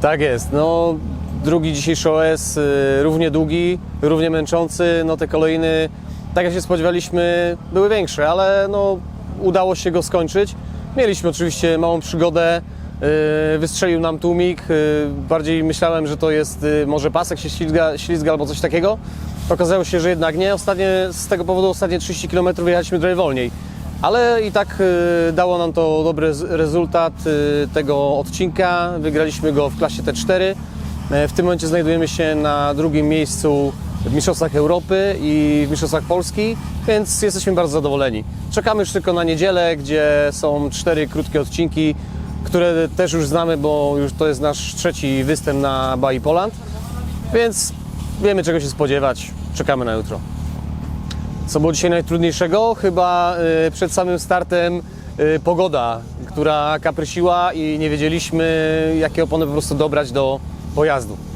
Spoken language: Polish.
Tak jest. No, drugi dzisiejszy OS y, równie długi, równie męczący. No te kolejny, tak jak się spodziewaliśmy, były większe, ale no, udało się go skończyć. Mieliśmy oczywiście małą przygodę. y, Wystrzelił nam tłumik. y, Bardziej myślałem, że to jest y, może pasek się ślizga, ślizga albo coś takiego. Okazało się, że jednak nie. Ostatnie, z tego powodu ostatnie 30 km jechaliśmy trochę wolniej. Ale i tak y, dało nam to dobry rezultat y, tego odcinka. Wygraliśmy go w klasie T4. E, W tym momencie znajdujemy się na drugim miejscu w Mistrzostwach Europy i w Mistrzostwach Polski, więc jesteśmy bardzo zadowoleni. Czekamy już tylko na niedzielę, gdzie są cztery krótkie odcinki, które też już znamy, bo już to jest nasz trzeci występ na Bai Poland, więc wiemy czego się spodziewać. Czekamy na jutro. Co było dzisiaj najtrudniejszego? Chyba y, przed samym startem y, pogoda, która kaprysiła i nie wiedzieliśmy, jakie opony po prostu dobrać do pojazdu.